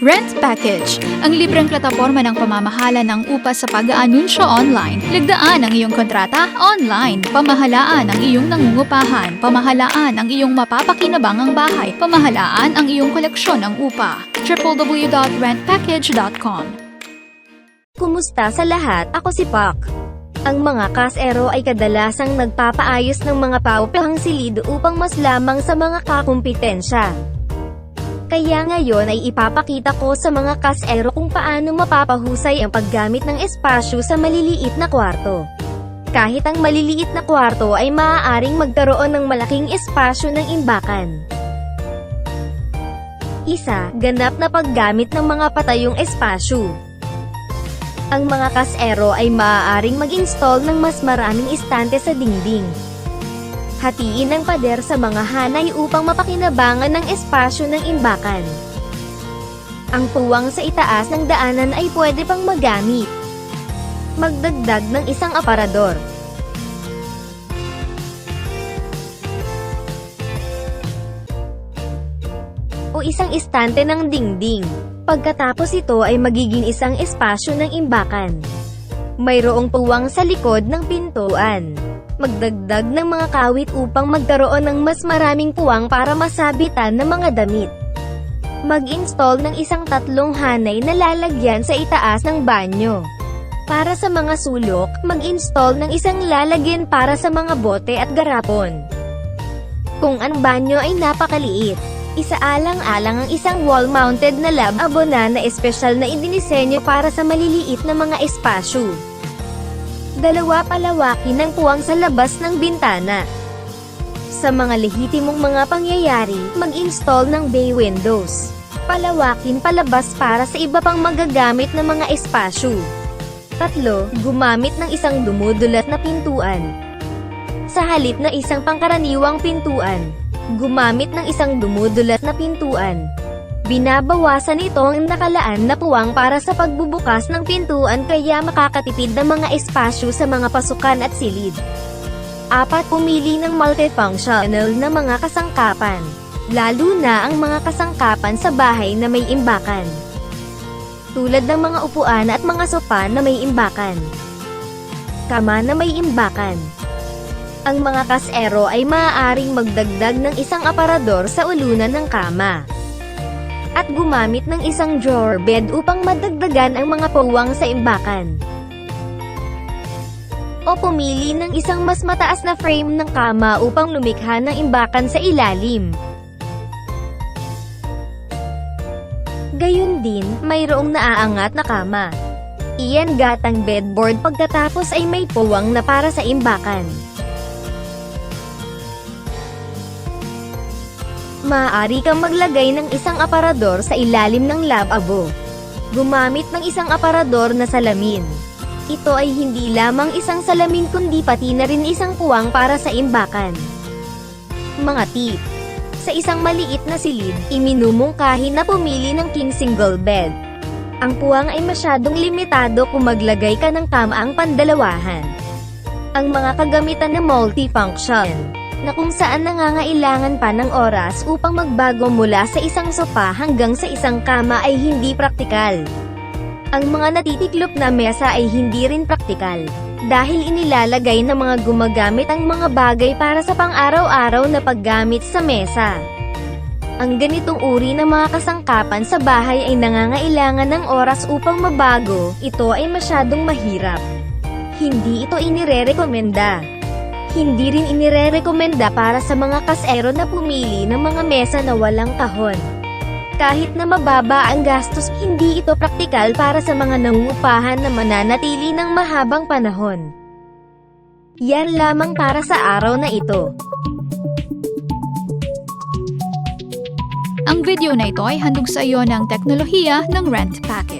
Rent Package, ang libreng plataporma ng pamamahala ng upa sa pag-aanunsyo online. Ligdaan ang iyong kontrata online. Pamahalaan ang iyong nangungupahan. Pamahalaan ang iyong mapapakinabangang bahay. Pamahalaan ang iyong koleksyon ng upa. www.rentpackage.com Kumusta sa lahat? Ako si Pak. Ang mga kasero ay kadalasang nagpapaayos ng mga paupahang silid upang mas lamang sa mga kakumpetensya. Kaya ngayon ay ipapakita ko sa mga kasero kung paano mapapahusay ang paggamit ng espasyo sa maliliit na kwarto. Kahit ang maliliit na kwarto ay maaaring magkaroon ng malaking espasyo ng imbakan. Isa, ganap na paggamit ng mga patayong espasyo. Ang mga kasero ay maaaring mag-install ng mas maraming istante sa dingding. Hatiin ang pader sa mga hanay upang mapakinabangan ng espasyo ng imbakan. Ang puwang sa itaas ng daanan ay pwede pang magamit. Magdagdag ng isang aparador. O isang istante ng dingding. Pagkatapos ito ay magiging isang espasyo ng imbakan. Mayroong puwang sa likod ng pintuan. Magdagdag ng mga kawit upang magkaroon ng mas maraming puwang para masabitan ng mga damit. Mag-install ng isang tatlong hanay na lalagyan sa itaas ng banyo. Para sa mga sulok, mag-install ng isang lalagyan para sa mga bote at garapon. Kung ang banyo ay napakaliit, isaalang-alang ang isang wall-mounted na lab-abo na na espesyal na idinisenyo para sa maliliit na mga espasyo. Dalawa palawakin ng puwang sa labas ng bintana. Sa mga lehitimong mga pangyayari, mag-install ng bay windows. Palawakin palabas para sa iba pang magagamit na mga espasyo. Tatlo, gumamit ng isang dumudulat na pintuan. Sa halip na isang pangkaraniwang pintuan, gumamit ng isang dumudulat na pintuan. Binabawasan ito ang nakalaan na puwang para sa pagbubukas ng pintuan kaya makakatipid ng mga espasyo sa mga pasukan at silid. Apat, pumili ng multifunctional na mga kasangkapan. Lalo na ang mga kasangkapan sa bahay na may imbakan. Tulad ng mga upuan at mga sopa na may imbakan. Kama na may imbakan. Ang mga kasero ay maaaring magdagdag ng isang aparador sa ulunan ng kama. At gumamit ng isang drawer bed upang madagdagan ang mga puwang sa imbakan. O pumili ng isang mas mataas na frame ng kama upang lumikha ng imbakan sa ilalim. Gayun din, mayroong naaangat na kama. Iyan gatang bedboard pagkatapos ay may puwang na para sa imbakan. Maaari kang maglagay ng isang aparador sa ilalim ng lavabo. Gumamit ng isang aparador na salamin. Ito ay hindi lamang isang salamin kundi pati na rin isang puwang para sa imbakan. Mga tip. Sa isang maliit na silid, iminumungkahi na pumili ng king single bed. Ang puwang ay masyadong limitado kung maglagay ka ng kamaang pandalawahan. Ang mga kagamitan na multifunction, na kung saan nangangailangan pa ng oras upang magbago mula sa isang sopa hanggang sa isang kama ay hindi praktikal. Ang mga natitiklop na mesa ay hindi rin praktikal, dahil inilalagay ng mga gumagamit ang mga bagay para sa pang-araw-araw na paggamit sa mesa. Ang ganitong uri ng mga kasangkapan sa bahay ay nangangailangan ng oras upang mabago, ito ay masyadong mahirap. Hindi ito inire-rekomenda. Hindi rin inire-rekomenda para sa mga kasero na pumili ng mga mesa na walang kahon. Kahit na mababa ang gastos, hindi ito praktikal para sa mga nangungupahan na mananatili ng mahabang panahon. Yan lamang para sa araw na ito. Ang video na ito ay handog sa iyo ng teknolohiya ng Rent Package.